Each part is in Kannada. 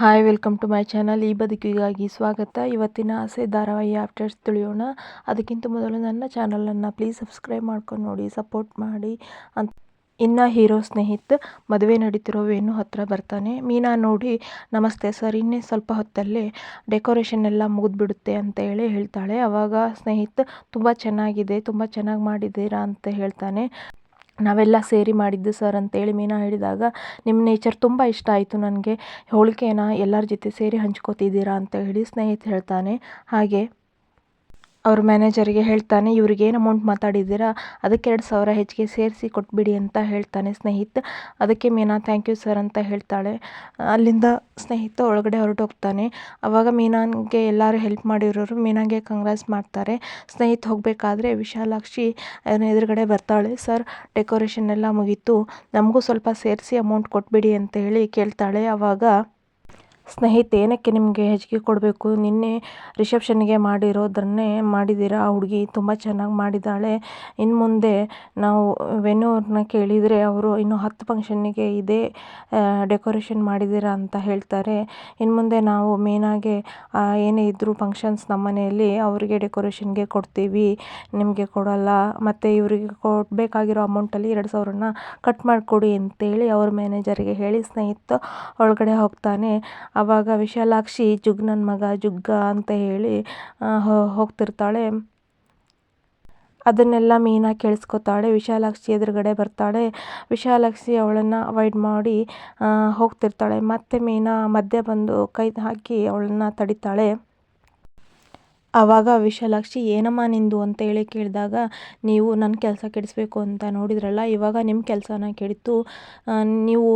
Hi welcome to my channel ಈ ಬದುಕಿಗಾಗಿ ಸ್ವಾಗತ. ಇವತ್ತಿನ ಆಸೆ ಧಾರಾವಾಹಿ ಆಫ್ಟರ್ಸ್ ತಿಳಿಯೋಣ. ಅದಕ್ಕಿಂತ ಮೊದಲು ನನ್ನ ಚಾನಲನ್ನು ಪ್ಲೀಸ್ ಸಬ್ಸ್ಕ್ರೈಬ್ ಮಾಡ್ಕೊಂಡು ನೋಡಿ ಸಪೋರ್ಟ್ ಮಾಡಿ ಅಂತ. ಇನ್ನು ಹೀರೋ ಸ್ನೇಹಿತ್ ಮದುವೆ ನಡೀತಿರೋ ವೇಣು ಹತ್ರ ಬರ್ತಾನೆ. ಮೀನಾ ನೋಡಿ, ನಮಸ್ತೆ ಸರ್ ಇನ್ನೇ ಸ್ವಲ್ಪ ಹೊತ್ತಲ್ಲೇ ಡೆಕೋರೇಷನ್ ಎಲ್ಲ ಮುಗಿದ್ಬಿಡುತ್ತೆ ಅಂತ ಹೇಳಿ ಹೇಳ್ತಾಳೆ. ಆವಾಗ ಸ್ನೇಹಿತ್, ತುಂಬ ಚೆನ್ನಾಗಿದೆ, ತುಂಬ ಚೆನ್ನಾಗಿ ಮಾಡಿದ್ದೀರಾ? ಅಂತ ಹೇಳ್ತಾನೆ. ನಾವೆಲ್ಲ ಸೇರಿ ಮಾಡಿದ್ದು ಸರ್ ಅಂತೇಳಿ ಮೀನಾ ಹೇಳಿದಾಗ ನಿಮ್ಮ ನೇಚರ್ ತುಂಬ ಇಷ್ಟ ಆಯಿತು ನನಗೆ. ಹೋಳಿಗೆನ ಎಲ್ಲರ ಜೊತೆ ಸೇರಿ ಹಂಚ್ಕೋತಿದ್ದೀರಾ? ಅಂತ ಹೇಳಿ ಸ್ನೇಹಿತ ಹೇಳ್ತಾನೆ. ಹಾಗೆ ಅವ್ರ ಮ್ಯಾನೇಜರಿಗೆ ಹೇಳ್ತಾನೆ ಇವ್ರಿಗೆ ಏನು ಅಮೌಂಟ್ ಮಾತಾಡಿದ್ದೀರಾ? ಅದಕ್ಕೆ ಎರಡು ಸಾವಿರ ಹೆಚ್ಚಿಗೆ ಸೇರಿಸಿ ಕೊಟ್ಬಿಡಿ ಅಂತ ಹೇಳ್ತಾನೆ ಸ್ನೇಹಿತ. ಅದಕ್ಕೆ ಮೀನಾ ಥ್ಯಾಂಕ್ ಯು ಸರ್ ಅಂತ ಹೇಳ್ತಾಳೆ. ಅಲ್ಲಿಂದ ಸ್ನೇಹಿತ ಒಳಗಡೆ ಹೊರಟೋಗ್ತಾನೆ ಅವಾಗ ಮೀನಾಗೆ ಎಲ್ಲರೂ ಹೆಲ್ಪ್ ಮಾಡಿರೋರು ಮೀನಾಗೆ ಕಂಗ್ರಾಸ್ ಮಾಡ್ತಾರೆ. ಸ್ನೇಹಿತ ಹೋಗಬೇಕಾದ್ರೆ ವಿಶಾಲಾಕ್ಷಿ ಎದುರುಗಡೆ ಬರ್ತಾಳೆ. ಸರ್ ಡೆಕೋರೇಷನ್ ಎಲ್ಲ ಮುಗೀತು. ನಮಗೂ ಸ್ವಲ್ಪ ಸೇರಿಸಿ ಅಮೌಂಟ್ ಕೊಟ್ಬಿಡಿ ಅಂತ ಹೇಳಿ ಕೇಳ್ತಾಳೆ. ಅವಾಗ ಸ್ನೇಹಿತೆ, ಏನಕ್ಕೆ ನಿಮಗೆ ಹೆಚ್ಚಿಗೆ ಕೊಡಬೇಕು? ನಿನ್ನೆ ರಿಸೆಪ್ಷನ್ಗೆ ಮಾಡಿರೋದನ್ನೇ ಮಾಡಿದ್ದೀರಾ? ಆ ಹುಡುಗಿ ತುಂಬ ಚೆನ್ನಾಗಿ ಮಾಡಿದ್ದಾಳೆ. ಇನ್ನು ಮುಂದೆ ನಾವು ವೆನ್ಯೂ ಅವ್ರನ್ನ ಕೇಳಿದರೆ ಅವರು ಇನ್ನೂ ಹತ್ತು ಫಂಕ್ಷನ್ನಿಗೆ ಇದೇ ಡೆಕೋರೇಷನ್ ಮಾಡಿದ್ದೀರಾ ಅಂತ ಹೇಳ್ತಾರೆ. ಇನ್ನು ಮುಂದೆ ನಾವು ಮೇನಾಗೆ ಏನೇ ಇದ್ದರೂ ಫಂಕ್ಷನ್ಸ್ ನಮ್ಮ ಮನೆಯಲ್ಲಿ ಅವರಿಗೆ ಡೆಕೋರೇಷನ್ಗೆ ಕೊಡ್ತೀವಿ. ನಿಮಗೆ ಕೊಡೋಲ್ಲ. ಮತ್ತು ಇವರಿಗೆ ಕೊಡಬೇಕಾಗಿರೋ ಅಮೌಂಟಲ್ಲಿ ಎರಡು ಸಾವಿರನ ಕಟ್ ಮಾಡಿಕೊಡಿ ಅಂತೇಳಿ ಅವ್ರ ಮ್ಯಾನೇಜರಿಗೆ ಹೇಳಿ ಸ್ನೇಹಿತ ಒಳಗಡೆ ಹೋಗ್ತಾನೆ. ಆವಾಗ ವಿಶಾಲಾಕ್ಷಿ ಜುಗ್ ನನ್ನ ಮಗ, ಜುಗ್ಗ ಅಂತ ಹೇಳಿ ಹೋಗ್ತಿರ್ತಾಳೆ. ಅದನ್ನೆಲ್ಲ ಮೀನಾ ಕೇಳಿಸ್ಕೊತಾಳೆ. ವಿಶಾಲಾಕ್ಷಿ ಎದುರುಗಡೆ ಬರ್ತಾಳೆ. ವಿಶಾಲಾಕ್ಷಿ ಅವಳನ್ನು ಅವಾಯ್ಡ್ ಮಾಡಿ ಹೋಗ್ತಿರ್ತಾಳೆ. ಮತ್ತೆ ಮೀನಾ ಮಧ್ಯೆ ಬಂದು ಕೈ ಹಾಕಿ ಅವಳನ್ನು ತಡಿತಾಳೆ. ಆವಾಗ ವಿಶಾಲಾಕ್ಷಿ, ಏನಮ್ಮ ನಿಂದು? ಅಂತ ಹೇಳಿ ಕೇಳಿದಾಗ, ನೀವು ನನ್ನ ಕೆಲಸ ಕೆಡಿಸ್ಬೇಕು ಅಂತ ನೋಡಿದ್ರಲ್ಲ, ಇವಾಗ ನಿಮ್ಮ ಕೆಲಸನ ಕೆಡಿತು ನೀವು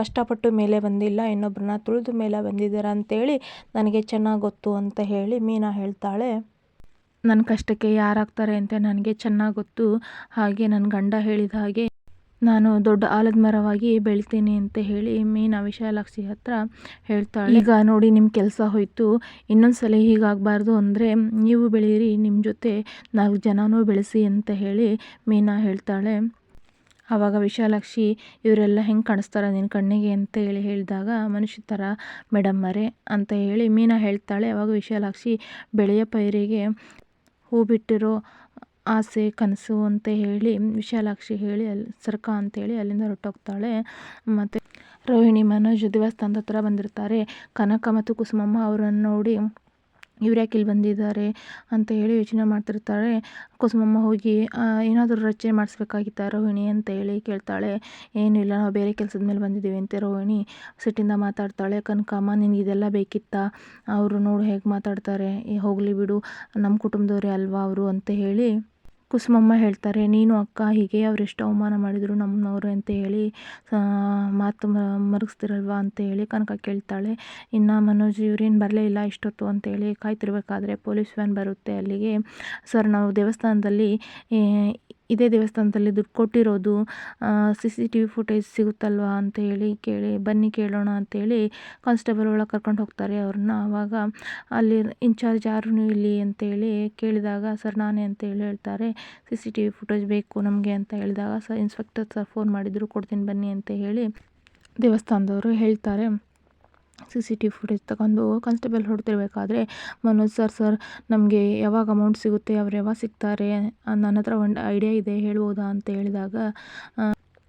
ಕಷ್ಟಪಟ್ಟು ಮೇಲೆ ಬಂದಿಲ್ಲ ಇನ್ನೊಬ್ಬರನ್ನ ತುಳಿದು ಮೇಲೆ ಬಂದಿದ್ದೀರ? ಅಂತೇಳಿ ನನಗೆ ಚೆನ್ನಾಗಿ ಗೊತ್ತು ಅಂತ ಹೇಳಿ ಮೀನಾ ಹೇಳ್ತಾಳೆ. ನನ್ನ ಕಷ್ಟಕ್ಕೆ ಯಾರಾಗ್ತಾರೆ? ಅಂತ ನನಗೆ ಚೆನ್ನಾಗಿ ಗೊತ್ತು. ಹಾಗೆ ನನ್ನ ಗಂಡ ಹೇಳಿದ ಹಾಗೆ ನಾನು ದೊಡ್ಡ ಆಲದ ಮರವಾಗಿ ಬೆಳಿತೀನಿ ಅಂತ ಹೇಳಿ ಮೀನಾ ವಿಶಾಲಾಕ್ಷಿ ಹತ್ರ ಹೇಳ್ತಾಳೆ. ಈಗ ನೋಡಿ ನಿಮ್ಮ ಕೆಲಸ ಹೋಯ್ತು. ಇನ್ನೊಂದು ಸಲ ಹೀಗಾಗಬಾರ್ದು ಅಂದರೆ ನೀವು ಬೆಳೀರಿ ನಿಮ್ಮ ಜೊತೆ ನಾಲ್ಕು ಜನನೂ ಬೆಳೆಸಿ ಅಂತ ಹೇಳಿ ಮೀನಾ ಹೇಳ್ತಾಳೆ. ಆವಾಗ ವಿಶಾಲಾಕ್ಷಿ, ಇವರೆಲ್ಲ ಹೆಂಗೆ ಕಾಣಿಸ್ತಾರೆ ನಿನ್ನ ಕಣ್ಣಿಗೆ? ಅಂತ ಹೇಳಿ ಹೇಳಿದಾಗ, ಮನುಷ್ಯ ಥರ ಮೇಡಮ್ ಮರೆ ಅಂತ ಹೇಳಿ ಮೀನಾ ಹೇಳ್ತಾಳೆ. ಆವಾಗ ವಿಶಾಲಾಕ್ಷಿ, ಬೆಳೆಯ ಪೈರಿಗೆ ಹೂ ಬಿಟ್ಟಿರೋ ಆಸೆ, ಕನಸು ಅಂತ ಹೇಳಿ, ವಿಶಾಲಾಕ್ಷಿ ಹೇಳಿ ಅಲ್ಲಿ ಸರ್ಕ ಅಂತೇಳಿ ಅಲ್ಲಿಂದ ಹೊರಟೋಗ್ತಾಳೆ. ಮತ್ತು ರೋಹಿಣಿ ಮನೋಜ್ ದೇವಸ್ಥಾನದ ಹತ್ರ ಬಂದಿರ್ತಾರೆ. ಕನಕ ಮತ್ತು ಕುಸುಮಮ್ಮ ಅವರನ್ನು ನೋಡಿ, ಇವ್ರು ಇಲ್ಲಿ ಬಂದಿದ್ದಾರೆ? ಅಂತ ಹೇಳಿ ಯೋಚನೆ ಮಾಡ್ತಿರ್ತಾಳೆ ಕುಸುಮಮ್ಮ ಹೋಗಿ ಏನಾದರೂ ರಚನೆ ಮಾಡಿಸ್ಬೇಕಾಗಿತ್ತ ರೋಹಿಣಿ? ಅಂತ ಹೇಳಿ ಕೇಳ್ತಾಳೆ. ಏನಿಲ್ಲ ನಾವು ಬೇರೆ ಕೆಲಸದ ಮೇಲೆ ಬಂದಿದ್ದೀವಿ ಅಂತ ರೋಹಿಣಿ ಸಿಟ್ಟಿಂದ ಮಾತಾಡ್ತಾಳೆ. ಕನಕಮ್ಮ ನಿನಗೆ ಇದೆಲ್ಲ ಬೇಕಿತ್ತಾ? ಅವರು ನೋಡು ಹೇಗೆ ಮಾತಾಡ್ತಾರೆ. ಹೋಗಲಿ ಬಿಡು. ನಮ್ಮ ಕುಟುಂಬದವರೇ ಅಲ್ವಾ ಅವರು? ಅಂತ ಹೇಳಿ ಕುಸುಮಮ್ಮ ಹೇಳ್ತಾರೆ, ನೀನು ಅಕ್ಕ ಹೀಗೆ ಅವರೆಷ್ಟು ಅವಮಾನ ಮಾಡಿದರು ನಮ್ಮನವರು ಅಂತ ಹೇಳಿ ಮಾತು ಮರಗಿಸ್ತಿರಲ್ವಾ ಅಂತ ಹೇಳಿ ಕನಕ ಕೇಳ್ತಾಳೆ. ಇನ್ನು ಮನೋಜ್ ಇವ್ರೇನು ಬರಲೇ ಇಲ್ಲ ಇಷ್ಟೊತ್ತು ಅಂತೇಳಿ ಕಾಯ್ತಿರ್ಬೇಕಾದ್ರೆ ಪೊಲೀಸ್ ವ್ಯಾನ್ ಬರುತ್ತೆ ಅಲ್ಲಿಗೆ. ಸರ್, ನಾವು ದೇವಸ್ಥಾನದಲ್ಲಿ ಇದೇ ದೇವಸ್ಥಾನದಲ್ಲಿ ದುಡ್ಡು ಕೊಟ್ಟಿರೋದು C C T V footage ಸಿಗುತ್ತಲ್ವಾ ಅಂತ ಹೇಳಿ ಕೇಳಿ, ಬನ್ನಿ ಕೇಳೋಣ ಅಂತೇಳಿ ಕಾನ್ಸ್ಟೇಬಲ್ ಒಳಗೆ ಕರ್ಕೊಂಡು ಹೋಗ್ತಾರೆ ಅವ್ರನ್ನ. ಆವಾಗ ಅಲ್ಲಿ ಇನ್ಚಾರ್ಜ್ ಯಾರು ಇಲ್ಲಿ ಅಂತೇಳಿ ಕೇಳಿದಾಗ, ಸರ್, ನಾನೇ ಅಂತೇಳಿ ಹೇಳ್ತಾರೆ C C T V footage ಬೇಕು ನಮಗೆ ಅಂತ ಹೇಳಿದಾಗ, ಸರ್ ಇನ್ಸ್ಪೆಕ್ಟರ್ ಸರ್ ಫೋನ್ ಮಾಡಿದರು, ಕೊಡ್ತೀನಿ ಬನ್ನಿ ಅಂತ ಹೇಳಿ ದೇವಸ್ಥಾನದವರು ಹೇಳ್ತಾರೆ. ಸಿ ಸಿ ಟಿ ಫುಟೇಜ್ ತಗೊಂಡು ಕಾನ್ಸ್ಟೇಬಲ್ ಹೊಡ್ತಿರ್ಬೇಕಾದ್ರೆ, ಮನೋಜ್ ಸರ್ ಸರ್ ನಮಗೆ ಯಾವಾಗ ಅಮೌಂಟ್ ಸಿಗುತ್ತೆ, ಅವ್ರು ಯಾವಾಗ ಸಿಗ್ತಾರೆ? ನನ್ನ ಹತ್ರ ಒಂದು ಐಡಿಯಾ ಇದೆ, ಹೇಳ್ಬೋದಾ? ಅಂತ ಹೇಳಿದಾಗ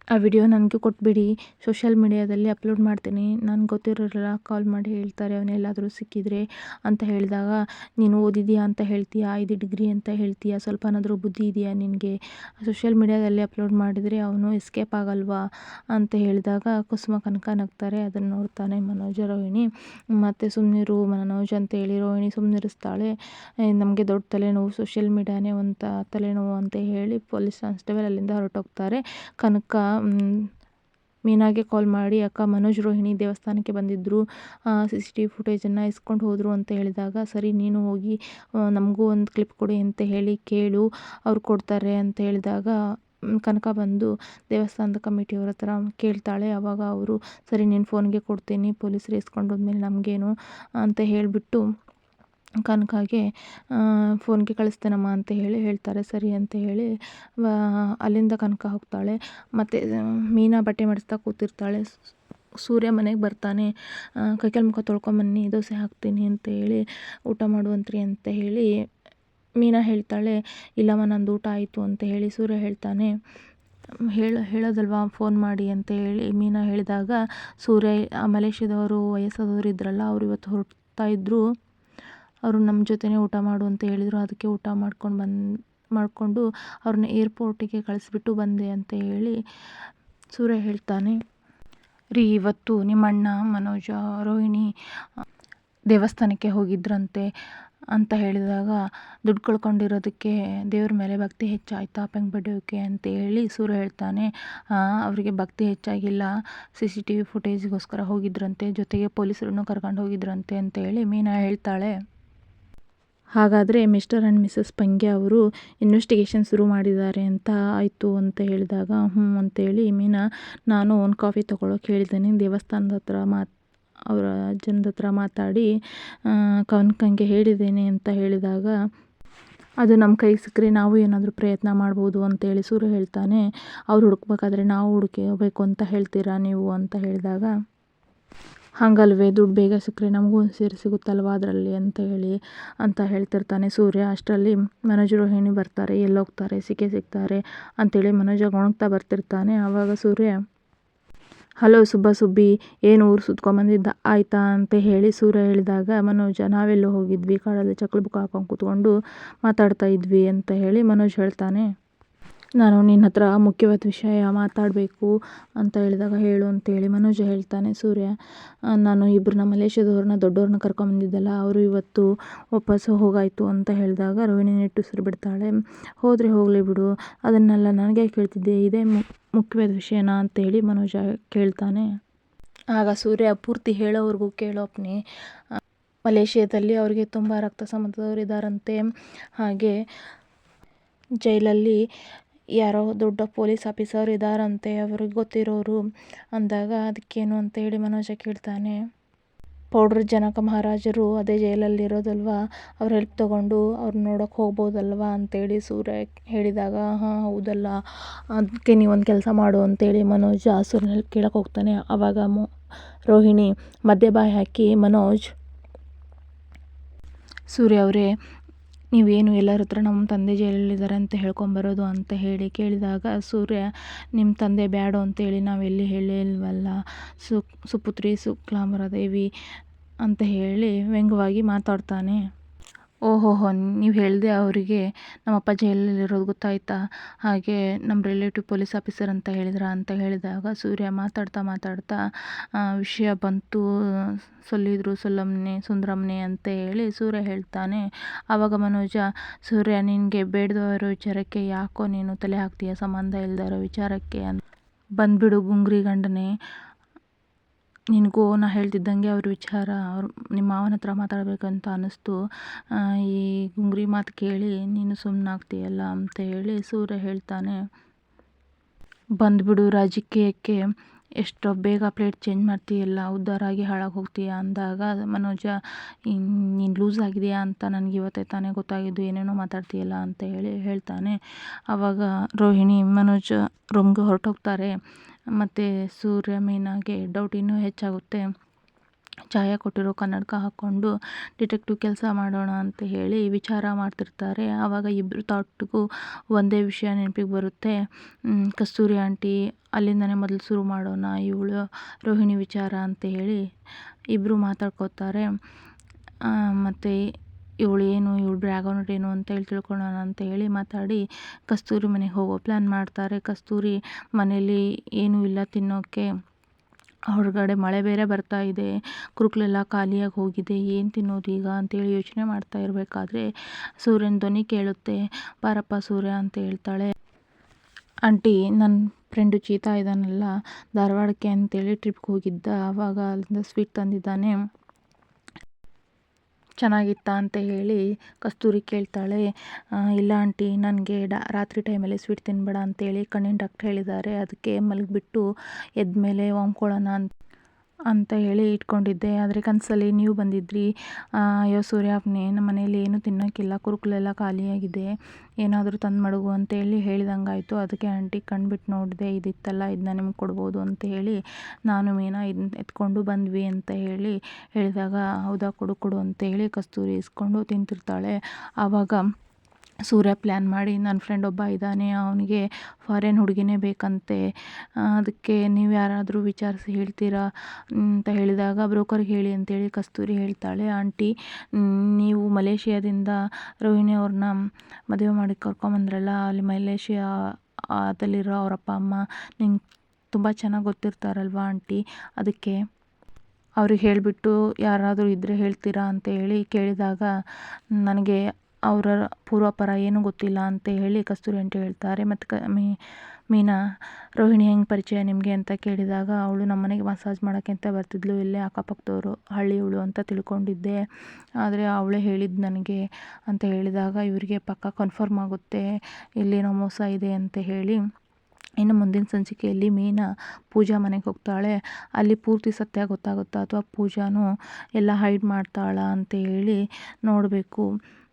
ಆ ವಿಡಿಯೋ ನನಗೆ ಕೊಟ್ಬಿಡಿ. ಸೋಷಲ್ ಮೀಡಿಯಾದಲ್ಲಿ ಅಪ್ಲೋಡ್ ಮಾಡ್ತೀನಿ. ನನ್ಗೆ ಗೊತ್ತಿರೋರೆಲ್ಲ ಕಾಲ್ ಮಾಡಿ ಹೇಳ್ತಾರೆ, ಅವನೆಲ್ಲಾದರೂ ಸಿಕ್ಕಿದರೆ ಅಂತ ಹೇಳಿದಾಗ, ನೀನು ಓದಿದೀಯಾ ಅಂತ ಹೇಳ್ತೀಯಾ? ಇದು ಡಿಗ್ರಿ ಅಂತ ಹೇಳ್ತೀಯಾ? ಸ್ವಲ್ಪನಾದರೂ ಬುದ್ಧಿ ಇದೆಯಾ ನಿನಗೆ? ಸೋಷಿಯಲ್ ಮೀಡಿಯಾದಲ್ಲಿ ಅಪ್ಲೋಡ್ ಮಾಡಿದರೆ ಅವನು ಎಸ್ಕೇಪ್ ಆಗಲ್ವಾ? ಅಂತ ಹೇಳಿದಾಗ ಕುಸುಮ ಕನಕ ನಗ್ತಾರೆ. ಅದನ್ನು ನೋಡ್ತಾನೆ ಮನೋಜ ರೋಹಿಣಿ. ಮತ್ತು ಸುಮ್ಮನಿರು ಮನೋಜ್ ಅಂತ ಹೇಳಿ ರೋಹಿಣಿ ಸುಮ್ಮನಿರಿಸ್ತಾಳೆ ನಮಗೆ ದೊಡ್ಡ ತಲೆನೋವು, ಸೋಷಿಯಲ್ ಮೀಡಿಯಾನೇ ಒಂಥ ತಲೆನೋವು ಅಂತ ಹೇಳಿ ಪೊಲೀಸ್ ಕಾನ್ಸ್ಟೇಬಲ್ ಅಲ್ಲಿಂದ ಹೊರಟೋಗ್ತಾರೆ. ಕನಕ ಮೀನಾಗೆ ಕಾಲ್ ಮಾಡಿ, ಅಕ್ಕ, ಮನೋಜ್ ರೋಹಿಣಿ ದೇವಸ್ಥಾನಕ್ಕೆ ಬಂದಿದ್ದರು ಸಿ ಸಿ ಟಿ ವಿ ಫುಟೇಜನ್ನು ಇಸ್ಕೊಂಡು ಹೋದರು ಅಂತ ಹೇಳಿದಾಗ, ಸರಿ, ನೀನು ಹೋಗಿ ನಮಗೂ ಒಂದು ಕ್ಲಿಪ್ ಕೊಡಿ ಅಂತ ಹೇಳಿ ಕೇಳು, ಅವ್ರು ಕೊಡ್ತಾರೆ ಅಂತ ಹೇಳಿದಾಗ ಕನಕ ಬಂದು ದೇವಸ್ಥಾನದ ಕಮಿಟಿಯವ್ರ ಹತ್ರ ಕೇಳ್ತಾಳೆ. ಆವಾಗ ಅವರು, ಸರಿ ನಿನ್ನ ಫೋನ್ಗೆ ಕೊಡ್ತೀನಿ, ಪೊಲೀಸರು ಇಸ್ಕೊಂಡು ಹೋದ್ಮೇಲೆ ನಮಗೇನು? ಅಂತ ಹೇಳಿಬಿಟ್ಟು ಕನಕಾಗೆ ಫೋನ್ಗೆ ಕಳಿಸ್ತೇನಮ್ಮ ಅಂತ ಹೇಳಿ ಹೇಳ್ತಾರೆ, ಸರಿ ಅಂತ ಹೇಳಿ ಅಲ್ಲಿಂದ ಕನಕ ಹೋಗ್ತಾಳೆ. ಮತ್ತು ಮೀನಾ ಬಟ್ಟೆ ಮಡಿಸ್ತಾ ಕೂತಿರ್ತಾಳೆ. ಸೂರ್ಯ ಮನೆಗೆ ಬರ್ತಾನೆ. ಕೈಕಾಲು ಮುಖ ತೊಳ್ಕೊಂಬನ್ನಿ, ದೋಸೆ ಹಾಕ್ತೀನಿ ಅಂತ ಹೇಳಿ, ಊಟ ಮಾಡುವಂತ್ರಿ ಅಂತ ಹೇಳಿ ಮೀನಾ ಹೇಳ್ತಾಳೆ. ಇಲ್ಲಮ್ಮ, ನಂದು ಊಟ ಆಯಿತು ಅಂತ ಹೇಳಿ ಸೂರ್ಯ ಹೇಳ್ತಾನೆ. ಹೇಳ, ಹೇಳೋದಲ್ವಾ, ಫೋನ್ ಮಾಡಿ ಅಂತ ಹೇಳಿ ಮೀನಾ ಹೇಳಿದಾಗ, ಸೂರ್ಯ ಮಲೇಷ್ಯಾದವರು, ವಯಸ್ಸಾದವರು ಇದ್ರಲ್ಲ, ಅವ್ರು ಇವತ್ತು ಹೊರಡ್ತಾ ಇದ್ದರು ಅವರು ನಮ್ಮ ಜೊತೆನೇ ಊಟ ಮಾಡು ಅಂತ ಹೇಳಿದರು. ಅದಕ್ಕೆ ಊಟ ಮಾಡ್ಕೊಂಡು ಬಂದು, ಮಾಡಿಕೊಂಡು ಅವ್ರನ್ನ ಏರ್ಪೋರ್ಟಿಗೆ ಕಳಿಸ್ಬಿಟ್ಟು ಬಂದೆ ಅಂತ ಹೇಳಿ ಸೂರ್ಯ ಹೇಳ್ತಾನೆ. ರೀ, ಇವತ್ತು ನಿಮ್ಮಣ್ಣ ಮನೋಜ, ರೋಹಿಣಿ ದೇವಸ್ಥಾನಕ್ಕೆ ಹೋಗಿದ್ರಂತೆ ಅಂತ ಹೇಳಿದಾಗ ದುಡ್ಡು ಕಳ್ಕೊಂಡಿರೋದಕ್ಕೆ ದೇವ್ರ ಮೇಲೆ ಭಕ್ತಿ ಹೆಚ್ಚಾಯ್ತಾ ಪೆಂಗ್ ಬಡಿಯೋಕೆ ಅಂತ ಹೇಳಿ ಸೂರ್ಯ ಹೇಳ್ತಾನೆ. ಅವರಿಗೆ ಭಕ್ತಿ ಹೆಚ್ಚಾಗಿಲ್ಲ. ಸಿ ಸಿ ಟಿ ವಿ ಫುಟೇಜ್ಗೋಸ್ಕರ ಹೋಗಿದ್ರಂತೆ. ಜೊತೆಗೆ ಪೊಲೀಸರನ್ನು ಕರ್ಕೊಂಡು ಹೋಗಿದ್ರಂತೆ ಅಂತ ಹೇಳಿ ಮೀನಾ ಹೇಳ್ತಾಳೆ. ಹಾಗಾದರೆ ಮಿಸ್ಟರ್ ಆ್ಯಂಡ್ ಮಿಸಸ್ ಪಂಗೆ ಅವರು ಇನ್ವೆಸ್ಟಿಗೇಷನ್ ಶುರು ಮಾಡಿದ್ದಾರೆ ಅಂತ ಆಯಿತು ಅಂತ ಹೇಳಿದಾಗ ಹ್ಞೂ ಅಂತೇಳಿ ಮೀನಾ, ನಾನು ಒಂದು ಕಾಫಿ ತೊಗೊಳಕ್ಕೆ ಹೇಳಿದ್ದೀನಿ. ದೇವಸ್ಥಾನದ ಹತ್ರ ಮಾತು, ಅವರ ಜನದ ಹತ್ರ ಮಾತಾಡಿ ಕನಕಂಗೆ ಹೇಳಿದ್ದೇನೆ ಅಂತ ಹೇಳಿದಾಗ, ಅದು ನಮ್ಮ ಕೈಗೆ ಸಿಕ್ಕರೆ ನಾವು ಏನಾದರೂ ಪ್ರಯತ್ನ ಮಾಡ್ಬೋದು ಅಂತೇಳಿ ಸೂರು ಹೇಳ್ತಾನೆ. ಅವ್ರು ಹುಡುಕ್ಬೇಕಾದ್ರೆ ನಾವು ಹುಡುಕಬೇಕು ಅಂತ ಹೇಳ್ತೀರಾ ನೀವು ಅಂತ ಹೇಳಿದಾಗ ಹಾಗಲ್ವೇ, ದುಡ್ಡು ಬೇಗ ಸಿಕ್ಕರೆ ನಮಗೂ ಒಂದು ಸೀರೆ ಸಿಗುತ್ತಲ್ವ ಅದರಲ್ಲಿ ಅಂತ ಹೇಳಿ ಅಂತ ಹೇಳ್ತಿರ್ತಾನೆ ಸೂರ್ಯ. ಅಷ್ಟರಲ್ಲಿ ಮನೋಜ್ ರೋಹಿಣಿ ಬರ್ತಾರೆ, ಎಲ್ಲೋಗ್ತಾರೆ, ಸಿಕ್ಕೆ ಸಿಗ್ತಾರೆ ಅಂತೇಳಿ ಮನೋಜ ಗೊಣಗ್ತಾ ಬರ್ತಿರ್ತಾನೆ. ಆವಾಗ ಸೂರ್ಯ, ಹಲೋ ಸುಬ್ಬ ಸುಬ್ಬಿ, ಏನು ಊರು ಸುತ್ಕೊಂಬಂದಿದ್ದ? ಆಯ್ತಾ? ಅಂತ ಹೇಳಿ ಸೂರ್ಯ ಹೇಳಿದಾಗ ಮನೋಜ, ನಾವೆಲ್ಲೋ ಹೋಗಿದ್ವಿ, ಕಾಡಲ್ಲಿ ಚಕ್ಳ ಬುಕ್ ಹಾಕೊಂಡು ಕೂತ್ಕೊಂಡು ಮಾತಾಡ್ತಾ ಇದ್ವಿ ಅಂತ ಹೇಳಿ ಮನೋಜ್ ಹೇಳ್ತಾನೆ. ನಾನು ನಿನ್ನ ಹತ್ರ ಮುಖ್ಯವಾದ ವಿಷಯ ಮಾತಾಡಬೇಕು ಅಂತ ಹೇಳಿದಾಗ ಹೇಳು ಅಂತೇಳಿ ಮನೋಜ ಹೇಳ್ತಾನೆ ಸೂರ್ಯ. ನಾನು ಇಬ್ಬರನ್ನ ಮಲೇಷ್ಯಾದವ್ರನ್ನ ದೊಡ್ಡವ್ರನ್ನ ಕರ್ಕೊಂಬಂದಿದ್ದಲ್ಲ ಅವರು ಇವತ್ತು ವಾಪಸ್ಸು ಹೋಗಾಯಿತು ಅಂತ ಹೇಳಿದಾಗ ರೋಹಿಣಿ ನಿಟ್ಟುಸಿರು ಬಿಡ್ತಾಳೆ. ಹೋದರೆ ಹೋಗಲಿ ಬಿಡು, ಅದನ್ನೆಲ್ಲ ನನಗೆ ಕೇಳ್ತಿದ್ದೆ, ಇದೇ ಮುಖ್ಯವಾದ ವಿಷಯನಾ ಅಂತೇಳಿ ಮನೋಜ ಕೇಳ್ತಾನೆ. ಆಗ ಸೂರ್ಯ ಪೂರ್ತಿ ಹೇಳೋವರೆಗೂ ಕೇಳೋಪ್ನಿ ಮಲೇಷ್ಯಾದಲ್ಲಿ ಅವರಿಗೆ ತುಂಬ ರಕ್ತ ಸಂಬಂಧದವರಿದ್ದಾರಂತೆ. ಹಾಗೆ ಜೈಲಲ್ಲಿ ಯಾರೋ ದೊಡ್ಡ ಪೊಲೀಸ್ ಆಫೀಸರ್ ಇದ್ದಾರಂತೆ ಅವ್ರಿಗೆ ಗೊತ್ತಿರೋರು ಅಂದಾಗ ಅದಕ್ಕೇನು ಅಂತೇಳಿ ಮನೋಜ ಕೇಳ್ತಾನೆ. ಪೌಡ್ರ್ ಜನಕ ಮಹಾರಾಜರು ಅದೇ ಜೈಲಲ್ಲಿರೋದಲ್ವ? ಅವ್ರ ಹೆಲ್ಪ್ ತೊಗೊಂಡು ಅವ್ರು ನೋಡೋಕೆ ಹೋಗ್ಬೋದಲ್ವ ಅಂತೇಳಿ ಸೂರ್ಯ ಹೇಳಿದಾಗ, ಹಾಂ, ಹೌದಲ್ಲ ಅದಕ್ಕೆ ನೀವೊಂದು ಕೆಲಸ ಮಾಡು ಅಂತೇಳಿ ಮನೋಜ್ ಸೂರ್ಯನ ಹೆಲ್ಪ್ ಕೇಳಕ್ಕೆ ಹೋಗ್ತಾನೆ. ಆವಾಗ ಮೋ, ರೋಹಿಣಿ ಮದ್ಯ ಬಾಯಿ ಹಾಕಿ ಮನೋಜ್, ಸೂರ್ಯ ಅವರೇ ನೀವೇನು ಎಲ್ಲರ ಹತ್ರ ನಮ್ಮ ತಂದೆ ಜೈಲಲ್ಲಿದ್ದಾರೆ ಅಂತ ಹೇಳ್ಕೊಂಬರೋದು ಅಂತ ಹೇಳಿ ಕೇಳಿದಾಗ, ಸೂರ್ಯ ನಿಮ್ಮ ತಂದೆ ಬ್ಯಾಡ ಅಂತೇಳಿ ನಾವೆಲ್ಲಿ ಹೇಳಿಲ್ವಲ್ಲ? ಸುಪುತ್ರಿ ದೇವಿ ಅಂತ ಹೇಳಿ ವ್ಯಂಗ್ಯವಾಗಿ ಮಾತಾಡ್ತಾನೆ. ಓಹೋಹೋ, ನೀವು ಹೇಳಿದೆ ಅವರಿಗೆ ನಮ್ಮ ನಮ್ಮಪ್ಪ ಜೈಲಲ್ಲಿರೋದು ಗೊತ್ತಾಯ್ತಾ? ಹಾಗೆ ನಮ್ಮ ರಿಲೇಟಿವ್ ಪೊಲೀಸ್ ಆಫೀಸರ್ ಅಂತ ಹೇಳಿದ್ರ ಅಂತ ಹೇಳಿದಾಗ ಸೂರ್ಯ ಮಾತಾಡ್ತಾ ಮಾತಾಡ್ತಾ ವಿಷಯ ಬಂತು. ಸೊಲ್ಲಿದ್ರು ಸೊಲ್ಲಮ್ನೆ, ಸುಂದ್ರಮ್ನೆ ಅಂತ ಹೇಳಿ ಸೂರ್ಯ ಹೇಳ್ತಾನೆ. ಆವಾಗ ಮನೋಜ, ಸೂರ್ಯ ನಿನಗೆ ಬೇಡದವರ ವಿಚಾರಕ್ಕೆ ಯಾಕೋ ನೀನು ತಲೆ ಹಾಕ್ತೀಯ? ಸಂಬಂಧ ಇಲ್ಲದ ಇರೋ ವಿಚಾರಕ್ಕೆ ಅಂತ. ಬಂದ್ಬಿಡು ಗುಂಗ್ರಿ ಗಂಡನೇ. ನಿನಗೂ ನಾ ಹೇಳ್ತಿದ್ದಂಗೆ ಅವ್ರ ವಿಚಾರ, ಅವ್ರ ನಿಮ್ಮ ಮಾವನ ಹತ್ರ ಮಾತಾಡಬೇಕಂತ ಅನ್ನಿಸ್ತು. ಈ ಗುಂಗ್ರಿ ಮಾತು ಕೇಳಿ, ನೀನು ಸುಮ್ಮನಾಗ್ತೀಯಲ್ಲ ಅಂತ ಹೇಳಿ ಸೂರ್ಯ ಹೇಳ್ತಾನೆ. ಬಂದುಬಿಡು ರಾಜಕೀಯಕ್ಕೆ, ಎಷ್ಟೋ ಬೇಗ ಪ್ಲೇಟ್ ಚೇಂಜ್ ಮಾಡ್ತೀಯಲ್ಲ ಉದ್ದಾರಾಗಿ ಹಾಳಾಗಿ ಹೋಗ್ತೀಯ ಅಂದಾಗ, ಮನೋಜ ನೀನು ಲೂಸ್ ಆಗಿದೆಯಾ ಅಂತ ನನಗೆ ಇವತ್ತೇ ತಾನೇ ಗೊತ್ತಾಗಿದ್ದು, ಏನೇನೋ ಮಾತಾಡ್ತೀಯಲ್ಲ ಅಂತ ಹೇಳಿ ಹೇಳ್ತಾನೆ. ಆವಾಗ ರೋಹಿಣಿ, ಮನೋಜ್, ರೂಮ್ಗೆ ಹೊರಟೋಗ್ತಾರೆ. ಮತ್ತು ಸೂರ್ಯ ಮೀನಾಗೆ ಡೌಟ್ ಇನ್ನೂ ಹೆಚ್ಚಾಗುತ್ತೆ. ಛಾಯಾ ಕೊಟ್ಟಿರೋ ಕನ್ನಡಕ ಹಾಕ್ಕೊಂಡು ಡಿಟೆಕ್ಟಿವ್ ಕೆಲಸ ಮಾಡೋಣ ಅಂತ ಹೇಳಿ ವಿಚಾರ ಮಾಡ್ತಿರ್ತಾರೆ. ಆವಾಗ ಇಬ್ಬರು ತಾಟ್ಗೂ ಒಂದೇ ವಿಷಯ ನೆನಪಿಗೆ ಬರುತ್ತೆ. ಕಸ್ತೂರಿ ಆಂಟಿ, ಅಲ್ಲಿಂದನೇ ಮೊದಲು ಶುರು ಮಾಡೋಣ, ಇವಳು ರೋಹಿಣಿ ವಿಚಾರ ಅಂತ ಹೇಳಿ ಇಬ್ಬರು ಮಾತಾಡ್ಕೋತಾರೆ. ಮತ್ತು ಇವಳು ಏನು, ಇವಳು ಬ್ಯಾಗ್ರೌಂಡ್ ಏನು ಅಂತ ಹೇಳಿ ತಿಳ್ಕೊಳ್ಳೋಣ ಅಂತ ಹೇಳಿ ಮಾತಾಡಿ ಕಸ್ತೂರಿ ಮನೆಗೆ ಹೋಗೋ ಪ್ಲ್ಯಾನ್ ಮಾಡ್ತಾರೆ. ಕಸ್ತೂರಿ ಮನೇಲಿ ಏನೂ ಇಲ್ಲ ತಿನ್ನೋಕ್ಕೆ ಹೊರಗಡೆ ಮಳೆ ಬೇರೆ ಬರ್ತಾ ಇದೆ. ಕುರುಕ್ಲೆಲ್ಲ ಖಾಲಿಯಾಗಿ ಹೋಗಿದೆ. ಏನು ತಿನ್ನೋದು ಈಗ ಅಂತೇಳಿ ಯೋಚನೆ ಮಾಡ್ತಾ ಇರಬೇಕಾದ್ರೆ ಸೂರ್ಯನ ಧ್ವನಿ ಕೇಳುತ್ತೆ. ಪಾರಪ್ಪ ಸೂರ್ಯ ಅಂತ ಹೇಳ್ತಾಳೆ. ಆಂಟಿ ನನ್ನ ಫ್ರೆಂಡು ಚೀತಾ ಇದ್ದಾನಲ್ಲ, ಧಾರವಾಡಕ್ಕೆ ಅಂತೇಳಿ ಟ್ರಿಪ್ಗೆ ಹೋಗಿದ್ದ. ಆವಾಗ ಅಲ್ಲಿಂದ ಸ್ವೀಟ್ ತಂದಿದ್ದಾನೆ. ಚೆನ್ನಾಗಿತ್ತಾ ಅಂತ ಹೇಳಿ ಕಸ್ತೂರಿ ಕೇಳ್ತಾಳೆ ಇಲ್ಲ ಆಂಟಿ, ನನಗೆ ಡಾ, ರಾತ್ರಿ ಟೈಮಲ್ಲಿ ಸ್ವೀಟ್ ತಿನ್ನಬೇಡ ಅಂತೇಳಿ ಕಣ್ಣಿನ ಡಾಕ್ಟ್ರ್ ಹೇಳಿದ್ದಾರೆ. ಅದಕ್ಕೆ ಮಲಗಿಬಿಟ್ಟು ಎದ್ದ ಮೇಲೆ ಅಂತ ಅಂತ ಹೇಳಿ ಇಟ್ಕೊಂಡಿದ್ದೆ. ಆದರೆ ಕನಸಲ್ಲಿ ನೀವು ಬಂದಿದ್ರಿ. ಅಯ್ಯೋ ಸೂರ್ಯಾಪ್ನೆ ನಮ್ಮ ಮನೇಲಿ ಏನೂ ತಿನ್ನೋಕ್ಕಿಲ್ಲ ಕುರುಕುಲೆಲ್ಲ ಖಾಲಿಯಾಗಿದೆ, ಏನಾದರೂ ತಂದು ಮಡಗು ಅಂತ ಅಂತೇಳಿ ಹೇಳ್ದಂಗಾಯಿತು. ಅದಕ್ಕೆ ಆಂಟಿ ಕಣ್ಬಿಟ್ಟು ನೋಡಿದೆ, ಇದಿತ್ತಲ್ಲ ಇದನ್ನ ನಿಮ್ಗೆ ಕೊಡ್ಬೋದು ಅಂತ ಹೇಳಿ ನಾನು ಮೀನಾ ಇದನ್ನ ಎತ್ಕೊಂಡು ಬಂದ್ವಿ ಅಂತ ಹೇಳಿ ಹೇಳಿದಾಗ, ಹೌದಾ ಕೊಡು ಕೊಡು ಅಂತ ಹೇಳಿ ಕಸ್ತೂರಿ ಇಸ್ಕೊಂಡು ತಿಂತಿರ್ತಾಳೆ. ಆವಾಗ ಸೂರ್ಯ ಪ್ಲ್ಯಾನ್ ಮಾಡಿ ನನ್ನ ಫ್ರೆಂಡ್ ಒಬ್ಬ ಇದ್ದಾನೆ, ಅವನಿಗೆ ಫಾರಿನ್ ಹುಡುಗಿನೇ ಬೇಕಂತೆ. ಅದಕ್ಕೆ ನೀವು ಯಾರಾದರೂ ವಿಚಾರಿಸಿ ಹೇಳ್ತೀರಾ? ಅಂತ ಹೇಳಿದಾಗ ಬ್ರೋಕರ್ಗೆ ಹೇಳಿ ಅಂತೇಳಿ ಕಸ್ತೂರಿ ಹೇಳ್ತಾಳೆ, ಆಂಟಿ, ನೀವು ಮಲೇಷಿಯಾದಿಂದ ರೋಹಿಣಿ ಅವ್ರನ್ನ ಮದುವೆ ಮಾಡಿ ಕರ್ಕೊಂಬಂದ್ರಲ್ಲ, ಅಲ್ಲಿ ಮಲೇಷಿಯಾ ಅದಲ್ಲಿರೋ ಅವ್ರ ಅಪ್ಪ, ಅಮ್ಮ ನಿಂಗೆ ತುಂಬ ಚೆನ್ನಾಗಿ ಗೊತ್ತಿರ್ತಾರಲ್ವಾ ಆಂಟಿ? ಅದಕ್ಕೆ ಅವ್ರಿಗೆ ಹೇಳಿಬಿಟ್ಟು ಯಾರಾದರೂ ಇದ್ದರೆ ಹೇಳ್ತೀರಾ? ಅಂತ ಹೇಳಿ ಕೇಳಿದಾಗ, ನನಗೆ ಅವರ ಪೂರ್ವಾಪರ ಏನೂ ಗೊತ್ತಿಲ್ಲ ಅಂತ ಹೇಳಿ ಕಸ್ತೂರಿ ಆಂಟಿ ಹೇಳ್ತಾರೆ. ಮತ್ತು ಕ, ಮೀ, ಮೀನಾ, ರೋಹಿಣಿ ಹೆಂಗೆ ಪರಿಚಯ ನಿಮಗೆ ಅಂತ ಕೇಳಿದಾಗ, ಅವಳು ನಮ್ಮ ಮನೆಗೆ ಮಸಾಜ್ ಮಾಡೋಕ್ಕೆ ಅಂತ ಬರ್ತಿದ್ಲು. ಇಲ್ಲೇ ಅಕ್ಕಪಕ್ಕದವರು, ಹಳ್ಳಿಯವಳು ಅಂತ ತಿಳ್ಕೊಂಡಿದ್ದೆ. ಆದರೆ ಅವಳೇ ಹೇಳಿದ್ದು ನನಗೆ ಅಂತ ಹೇಳಿದಾಗ, ಇವರಿಗೆ ಪಕ್ಕ ಕನ್ಫರ್ಮ್ ಆಗುತ್ತೆ, ಇಲ್ಲೇನೋ ಮೋಸ ಇದೆ ಅಂತ ಹೇಳಿ, ಇನ್ನು ಮುಂದಿನ ಸಂಚಿಕೆಯಲ್ಲಿ ಮೀನಾ ಪೂಜಾ ಮನೆಗೆ ಹೋಗ್ತಾಳೆ. ಅಲ್ಲಿ ಪೂರ್ತಿ ಸತ್ಯ ಗೊತ್ತಾಗುತ್ತಾ, ಅಥವಾ ಪೂಜಾನು ಎಲ್ಲ ಹೈಡ್ ಮಾಡ್ತಾಳಾ ಅಂತ ಹೇಳಿ ನೋಡಬೇಕು.